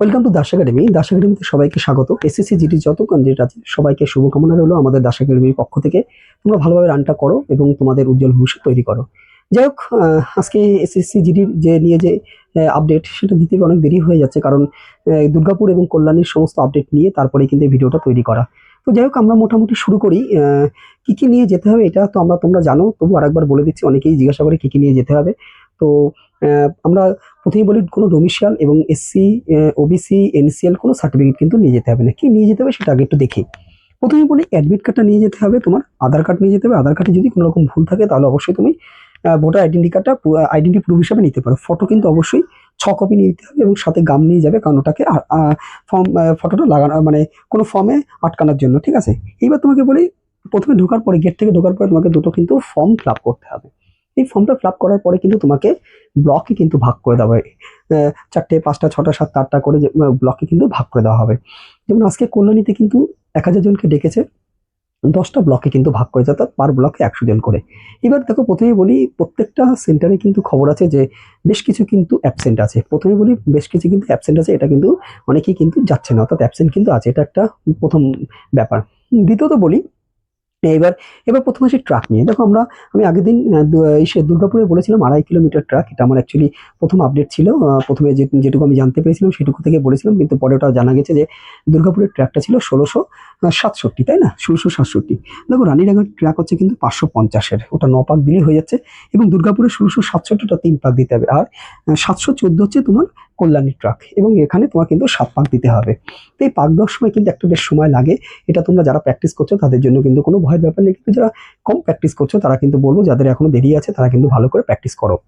Welcome to Das academy Das একাডেমিতে সবাইকে স্বাগত। এসএসসি জিডি যত ক্যান্ডিডেট আছে, সবাইকে শুভকামনা রইল আমাদের দাস একাডেমির পক্ষ থেকে। তোমরা ভালোভাবে রানটা করো এবং তোমাদের উজ্জ্বল ভবিষ্যৎ তৈরি করো। যাই হোক আজকে এসএসসি জিডির যে নিয়ে যে আপডেট সেটা দিতে অনেক দেরি হয়ে যাচ্ছে কারণ দুর্গাপুর এবং কল্যাণীর সমস্ত আপডেট নিয়ে তারপরে কিন্তু ভিডিওটা তৈরি করা। তো যাই হোক, আমরা মোটামুটি শুরু করি। কি কি নিয়ে যেতে হবে এটা তো আমরা তোমরা জানো, তবু আরেকবার বলে দিচ্ছি, অনেকেই জিজ্ঞাসা করে কি কি নিয়ে যেতে হবে। তো আমরা প্রথমেই বলি কোনো ডোমিশিয়াল এবং এসসি ওবিসি এনসিএল কোনো সার্টিফিকেট কিন্তু নিয়ে যেতে হবে না। কি নিয়ে যেতে হবে সেটা আগে একটু দেখি। প্রথমে বলি অ্যাডমিট কার্ডটা নিয়ে যেতে হবে, তোমার আধার কার্ড নিয়ে যেতে হবে। আধার কার্ডে যদি কোনো রকম ভুল থাকে, তাহলে অবশ্যই তুমি ভোটার আইডেন্টি কার্ডটা আইডেন্টি প্রুফ হিসাবে নিতে পারো। ফটো কিন্তু অবশ্যই ছ কপি নিয়ে নিতে হবে এবং সাথে গাম নিয়ে যাবে, কারণ ওটাকে ফর্ম ফটোটা লাগানো মানে কোনো ফর্মে আটকানোর জন্য, ঠিক আছে? এইবার তোমাকে বলি, প্রথমে ঢোকার পরে গেট থেকে ঢোকার পরে তোমাকে দুটো কিন্তু ফর্ম ফিল করতে হবে। এই ফর্মটা ফিল করার পরে কিন্তু তোমাকে ব্লকে কিন্তু ভাগ করে দেওয়া হবে চারটে, পাঁচটা, ছটা, সাতটা, আটটা করে ব্লকে কিন্তু ভাগ করে দেওয়া হবে। যেমন আজকে কল্যাণীতে কিন্তু এক হাজার জনকে ডেকেছে, দশটা ব্লকে কিন্তু ভাগ করেছে, অর্থাৎ পার ব্লকে একশো জন করে। এবার দেখো প্রথমে বলি, প্রত্যেকটা সেন্টারে কিন্তু খবর আছে যে, বেশ কিছু কিন্তু অ্যাবসেন্ট আছে। প্রথমে বলি, বেশ কিছু কিন্তু অ্যাবসেন্ট আছে, এটা কিন্তু অনেকেই কিন্তু যাচ্ছে না, অর্থাৎ অ্যাবসেন্ট কিন্তু আছে, এটা একটা প্রথম ব্যাপার। দ্বিতীয়ত বলি এবার এবার প্রথমে আসি ট্রাক নিয়ে। দেখো আমরা, আমি আগের দিন দুর্গাপুরে বলেছিলাম আড়াই কিলোমিটার ট্রাক এটা আমার অ্যাকচুয়ালি প্রথম আপডেট ছিল। প্রথমে যেটুকু আমি জানতে পেরেছিলাম সেটুকু থেকে বলেছিলাম, কিন্তু পরে ওটা জানা গেছে যে দুর্গাপুরের ট্র্যাকটা ছিল ষোলোশো সাতষট্টি, তাই না? ষোলোশো সাতষট্টি। দেখো রানীডাঙ্গার ট্র্যাক হচ্ছে কিন্তু পাঁচশো পঞ্চাশের। ওটা ন পাক দিলেই হয়ে যাচ্ছে। এবং দুর্গাপুরের ষোলোশো সাতষট্টিটা তিন পাক দিতে হবে। আর সাতশো চোদ্দ হচ্ছে তোমার কল্যাণী ট্রাক এবং এখানে তোমার কিন্তু সাত পাক দিতে হবে। তো এই পাক দেওয়ার সময় কিন্তু একটু বেশ সময় লাগে। এটা তোমরা যারা প্র্যাকটিস করছ তাদের জন্য কিন্তু কোনো ভয়ের ব্যাপার নেই, কিন্তু যারা কম প্র্যাকটিস করছ, তারা কিন্তু বলব, যাদের এখনও দেরি আছে, তারা কিন্তু ভালো করে প্র্যাকটিস করো।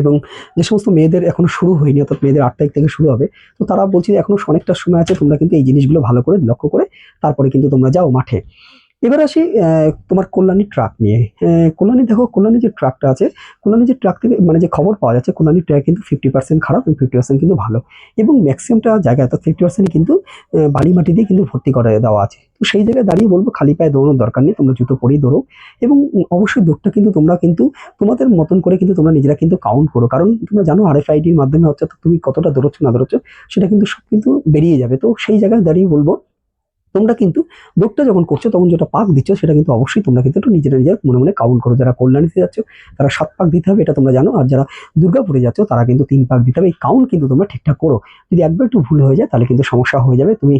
এবং যে সমস্ত মেয়েদের এখনও শুরু হয়নি, অর্থাৎ মেয়েদের আট তারিখ থেকে শুরু হবে, তো তারা বলছি এখনও অনেকটা সময় আছে, তোমরা কিন্তু এই জিনিসগুলো ভালো করে লক্ষ্য করে, তারপরে কিন্তু তোমরা যাও মাঠে। এবার আসি তোমার কল্যাণী ট্রাক নিয়ে। কল্যাণী দেখো, কল্যাণী যে ট্রাকটা আছে, কল্যাণী যে ট্রাক থেকে মানে যে খবর পাওয়া যাচ্ছে, কল্যাণী ট্রাক কিন্তু ফিফটি পার্সেন্ট খারাপ এবং ফিফটি পার্সেন্ট কিন্তু ভালো। এবং ম্যাক্সিমামটা জায়গায়, অর্থাৎ ফিফটি পার্সেন্ট কিন্তু বালি মাটি দিয়ে কিন্তু ভর্তি করে দেওয়া আছে। তো সেই জায়গায় দাঁড়িয়ে বলব, খালি পায়ে দৌড়ানোর দরকার নেই, তোমরা জুতো পরেই দৌড়ো। এবং অবশ্যই দৌড়টা কিন্তু তোমরা কিন্তু, তোমাদের মতন করে কিন্তু তোমরা নিজেরা কিন্তু কাউন্ট করো। কারণ তোমরা জানো আর এফ আইডির মাধ্যমে হচ্ছে, তুমি কতটা দৌড়চ্ছ, না দৌড়চ্ছ, সেটা কিন্তু সব কিন্তু বেরিয়ে যাবে। তো সেই জায়গায় দাঁড়িয়ে বলব তোমরা কিন্তু ভোটটা যখন করছ, তখন যেটা পাক দিচ্ছ, সেটা কিন্তু অবশ্যই তোমরা কিন্তু একটু নিজেরা নিজের মনে মনে কাউন্ট করো। যারা কল্যাণীতে যাচ্ছ, তারা সাত পাক দিতে হবে, এটা তোমরা জানো। আর যারা দুর্গাপুরে যাচ্ছ, তারা কিন্তু তিন পাক দিতে হবে। এই কাউন্ট কিন্তু তোমরা ঠিকঠাক করো। যদি একবার একটু ভুল হয়ে যায়, তাহলে কিন্তু সমস্যা হয়ে যাবে। তুমি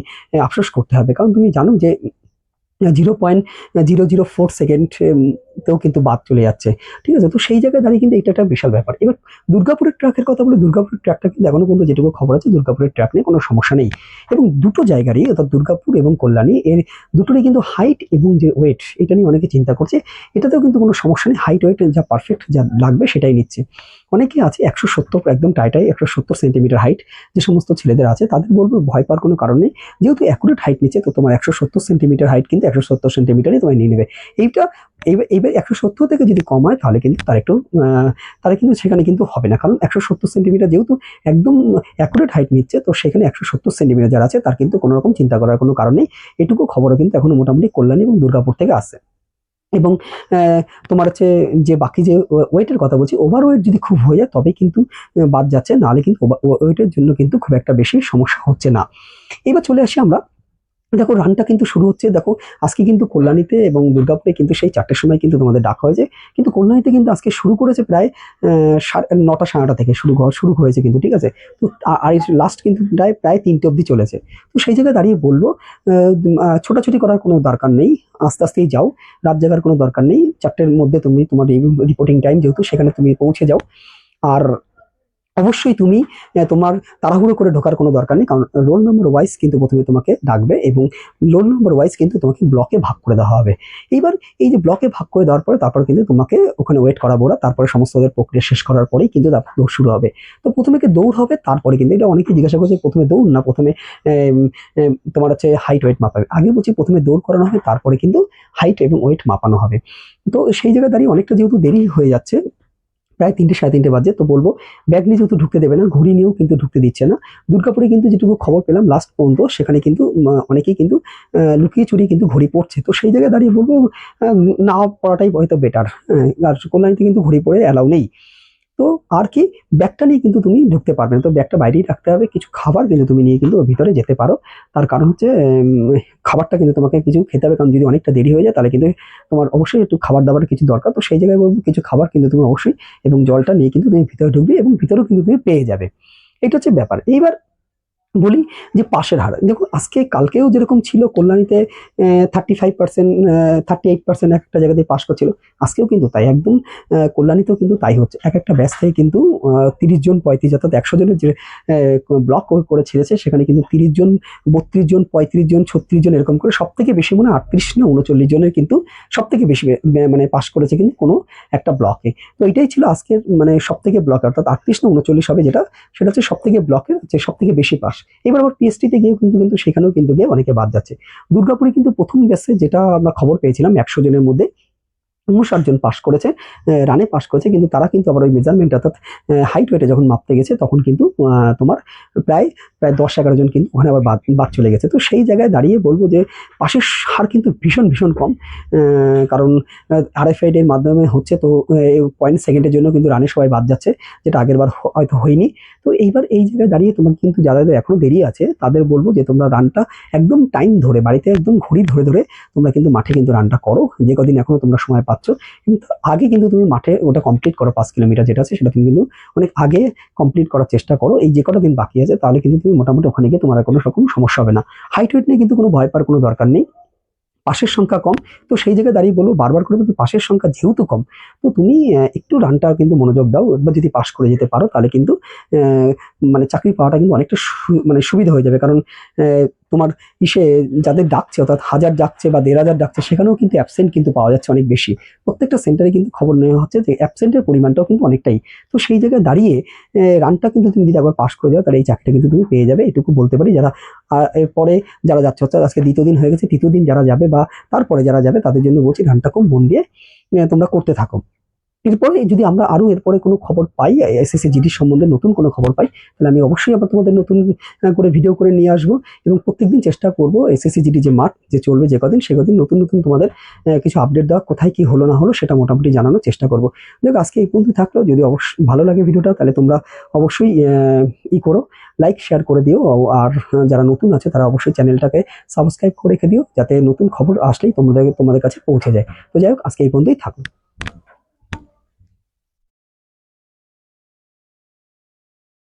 আফসোস করতে হবে। কারণ তুমি জানো যে zero point zero zero four second তেও কিন্তু বাদ চলে যাচ্ছে। ঠিক আছে? তো সেই জায়গায় দাঁড়িয়ে কিন্তু এটা একটা বিশাল ব্যাপার। এবার দুর্গাপুরের ট্র্যাকের কথা বলে দুর্গাপুরের ট্র্যাকটা কিন্তু এখনও পর্যন্ত যেটুকু খবর আছে, দুর্গাপুরের ট্র্যাক নিয়ে কোনো সমস্যা নেই। এবং দুটো জায়গারই, অর্থাৎ দুর্গাপুর এবং কল্যাণী, এর দুটোরই কিন্তু হাইট এবং যে ওয়েট এটা নিয়ে অনেকে চিন্তা করছে। এটাতেও কিন্তু কোনো সমস্যা নেই। হাইট ওয়েট যা পারফেক্ট যা লাগবে সেটাই নিচ্ছে। অনেকে আছে একশো সত্তর, একদম টাইটাই একশো সত্তর সেন্টিমিটার হাইট যে সমস্ত ছেলেদের আছে, তাদের বলব ভয় পাওয়ার কোনো কারণ নেই। যেহেতু অ্যাকুরেট হাইট নিচ্ছে, তো তোমার একশো সত্তর সেন্টিমিটার হাইট কিন্তু একশো সত্তর সেন্টিমিটারই তোমায় নিয়ে নেবে। এইটা এইবার একশো সত্তর থেকে যদি কম হয়, তাহলে কিন্তু তার একটু তাহলে কিন্তু সেখানে কিন্তু হবে না। কারণ একশো সত্তর সেন্টিমিটার যেহেতু একদম অ্যাকুরেট হাইট নিচ্ছে, তো সেখানে একশো সত্তর সেন্টিমিটার যারা আছে, তার কিন্তু কোনো রকম চিন্তা করার কোনো কারণ নেই। এটুকু খবরও কিন্তু এখনও মোটামুটি কল্যাণী এবং দুর্গাপুর থেকে আসে। এবং তোমার হচ্ছে যে বাকি যে ওয়েটের কথা বলছি ওভার ওয়েট যদি খুব হয়ে যায়, তবে কিন্তু বাদ যাচ্ছে। নাহলে কিন্তু ওয়েটের জন্য কিন্তু খুব একটা বেশি সমস্যা হচ্ছে না। এবার চলে আসি আমরা দেখো রানটা কিন্তু শুরু হচ্ছে, দেখো, আজকে কিন্তু কল্যাণীতে এবং দুর্গাপুরে কিন্তু সেই চারটের সময় কিন্তু তোমাদের ডাকা হয়েছে। কিন্তু কল্যাণীতে কিন্তু আজকে শুরু করেছে প্রায় সাড়ে, নটা সাড়ে নটা থেকে শুরু শুরু হয়েছে কিন্তু, ঠিক আছে? তো আর লাস্ট কিন্তু প্রায় প্রায় তিনটে অবধি চলেছে। তো সেই জায়গায় দাঁড়িয়ে বলব ছোটাছুটি করার কোনো দরকার নেই, আস্তে আস্তেই যাও, রাত জাগার কোনো দরকার নেই, চারটের মধ্যে তুমি তোমার রিপোর্টিং টাইম যেহেতু সেখানে তুমি পৌঁছে যাও। আর অবশ্যই তুমি তোমার তাড়াহুড়ো করে ঢোকার কোনো দরকার নেই। কারণ রোল নম্বর ওয়াইজ কিন্তু প্রথমে তোমাকে ডাকবে এবং রোল নম্বর ওয়াইজ কিন্তু তোমাকে ব্লকে ভাগ করে দেওয়া হবে। এইবার এই যে ব্লকে ভাগ করে দেওয়ার পরে তারপর কিন্তু তোমাকে ওখানে ওয়েট করাবো ওরা। তারপরে সমস্ত ওদের প্রক্রিয়া শেষ করার পরেই কিন্তু তারপর দৌড় শুরু হবে। তো প্রথমে কি দৌড় হবে? তারপরে কিন্তু এটা অনেকে জিজ্ঞাসা করছে প্রথমে দৌড় না প্রথমে তোমার হচ্ছে হাইট ওয়েট মাপাবে। আগে বলছি প্রথমে দৌড় করানো হবে, তারপরে কিন্তু হাইট এবং ওয়েট মাপানো হবে। তো সেই জায়গায় দাঁড়িয়ে অনেকটা যেহেতু দেরি হয়ে যাচ্ছে প্রায় তিনটে, সাড়ে তিনটে বাজে, তো বলব ব্যাগ নিয়ে যেহেতু ঢুকতে দেবে না, ঘুড়ি নিয়েও কিন্তু ঢুকতে দিচ্ছে না। দুর্গাপুরে কিন্তু যেটুকু খবর পেলাম লাস্ট পর্যন্ত, সেখানে কিন্তু অনেকেই কিন্তু লুকিয়ে চুরিয়ে কিন্তু ঘড়ি পড়ছে। তো সেই জায়গায় দাঁড়িয়ে বলব না পড়াটাই হয়তো বেটার আর কল্যাণীতে কিন্তু ঘড়ি পড়ে অ্যালাউ নেই। তো আর কি, ব্যাগটা নিয়ে কিন্তু তুমি ঢুকতে পারবে না। তো ব্যাগটা বাইরেই রাখতে হবে, কিছু খাবার কিন্তু তুমি নিয়ে কিন্তু ভিতরে যেতে পারো। তার কারণ হচ্ছে খাবারটা কিন্তু তোমাকে কিছু খেতে হবে, কারণ যদি অনেকটা দেরি হয়ে যায়, তাহলে কিন্তু তোমার অবশ্যই একটু খাবার দাবার কিছু দরকার। তো সেই জায়গায় বলব, কিছু খাবার কিন্তু তুমি অবশ্যই, এবং জলটা নিয়ে কিন্তু তুমি ভিতরে ঢুকবে, এবং ভিতরেও কিন্তু তুমি পেয়ে যাবে। এটা হচ্ছে ব্যাপার। এইবার বলি যে পাশের হার। দেখো আজকে কালকেও যেরকম ছিল, কল্যাণীতে thirty five percent thirty eight percent একটা জায়গাতে পাশ করছিল। আজকেও কিন্তু তাই, একদম কল্যাণীতেও কিন্তু তাই হচ্ছে। এক একটা ব্যাচ থেকে কিন্তু তিরিশ জন পঁয়ত্রিশ, অর্থাৎ একশো জনের যে ব্লক করে ছেড়েছে, সেখানে কিন্তু তিরিশ জন বত্রিশ জন পঁয়ত্রিশ জন ছত্রিশ জন এরকম করে সব থেকে বেশি মনে আটত্রিশ না উনচল্লিশ জনের কিন্তু সব থেকে বেশি মানে পাশ করেছে কিন্তু কোনো একটা ব্লকে তো এটাই ছিল আজকের মানে সব থেকে ব্লকে অর্থাৎ আটত্রিশ না উনচল্লিশ হবে যেটা, সেটা হচ্ছে সব থেকে ব্লকের যে সব থেকে বেশি পাস এবার আবার পিএসটিতে গিয়েও কিন্তু কিন্তু সেখানেও কিন্তু গিয়ে অনেকে বাদ যাচ্ছে। দুর্গাপুরে কিন্তু প্রথম ব্যাচে যেটা আমরা খবর পেয়েছিলাম একশো জনের মধ্যে উনষাট জন পাস করেছে রানে পাস করেছে, কিন্তু তারা কিন্তু আবার ওই মেজারমেন্ট অর্থাৎ হাইট ওয়েটে যখন মাপতে গেছে, তখন কিন্তু তোমার প্রায় প্রায় দশ এগারো জন কিন্তু ওখানে আবার বাদ বাদ চলে গেছে। তো সেই জায়গায় দাঁড়িয়ে বলব যে পাশের হার কিন্তু ভীষণ ভীষণ কম কারণ আরএফআইড এর মাধ্যমে হচ্ছে তো পয়েন্ট সেকেন্ডের জন্য কিন্তু রানে সবাই বাদ যাচ্ছে, যেটা আগের বার হয়তো হয়নি। তো এইবার এই জায়গায় দাঁড়িয়ে তোমার কিন্তু যাদের এখনও দেরি আছে, তাদের বলব যে, তোমরা রানটা একদম টাইম ধরে, বাড়িতে একদম ঘড়ি ধরে ধরে তোমরা কিন্তু মাঠে কিন্তু রানটা করো। যে কদিন এখনও তোমরা সময় পাচ্ছ। কিন্তু আগে কিন্তু তুমি মাঠে ওটা কমপ্লিট করো, পাঁচ কিলোমিটার যেটা আছে, সেটা তুমি কিন্তু অনেক আগে কমপ্লিট করার চেষ্টা করো। এই যে কটা দিন বাকি আছে, তাহলে কিন্তু তুমি মোটামুটি ওখানে গিয়ে তোমার কোনো রকম সমস্যা হবে না। হাইট ওয়েট নিয়ে কিন্তু কোনো ভয় পাওয়ার কোনো দরকার নেই। পাশের সংখ্যা কম। তো সেই জায়গায় দাঁড়িয়ে বলব, বারবার করে বলছি, পাশের সংখ্যা যেহেতু কম, তো তুমি একটু রানটা কিন্তু মনোযোগ দাও। একবার যদি পাশ করে যেতে পারো, তাহলে কিন্তু মানে চাকরি পাওয়াটা কিন্তু অনেকটা মানে সুবিধা হয়ে যাবে। কারণ তোমার ইসে যাদের ডাকছে, অর্থাৎ হাজার ডাকছে বা দেড় হাজার ডাকছে, সেখানেও কিন্তু অ্যাবসেন্ট কিন্তু পাওয়া যাচ্ছে অনেক বেশি। প্রত্যেকটা সেন্টারে কিন্তু খবর নেওয়া হচ্ছে যে অ্যাবসেন্টের পরিমাণটাও কিন্তু অনেকটাই। তো সেই জায়গায় দাঁড়িয়ে রানটা কিন্তু তুমি যদি একবার পাস করে যাও, তাহলে এই চাকরিটা কিন্তু তুমি পেয়ে যাবে, এটুকু বলতে পারি। যারা এরপরে যারা যাচ্ছে, অর্থাৎ আজকে দ্বিতীয় দিন হয়ে গেছে, তৃতীয় দিন যারা যাবে বা তারপরে যারা যাবে, তাদের জন্য বলছি রানটা খুব মন দিয়ে তোমরা করতে থাকো। এরপরে যদি আমরা আরও এরপরে কোনো খবর পাই এসএসসি জিডির সম্বন্ধে নতুন কোনো খবর পাই, তাহলে আমি অবশ্যই আবার তোমাদের নতুন করে ভিডিও করে নিয়ে আসব এবং প্রত্যেকদিন চেষ্টা করব এসএসসি জিডি যে মাঠ যে চলবে যে কদিন, সে কদিন নতুন নতুন তোমাদের কিছু আপডেট দেওয়া কোথায় কি হলো না হলো সেটা মোটামুটি জানানোর চেষ্টা করব। দেখ আজকে এই পর্যন্ত থাকল। যদি অবশ্যই ভালো লাগে ভিডিওটা তাহলে তোমরা অবশ্যই ই করো লাইক শেয়ার করে দিও। আর যারা নতুন আছে, তারা অবশ্যই চ্যানেলটাকে সাবস্ক্রাইব করে রেখে দিও, যাতে নতুন খবর আসলেই তোমাদের তোমাদের কাছে পৌঁছে যায়। তো যাই হোক, আজকে এই পর্যন্তই থাকুন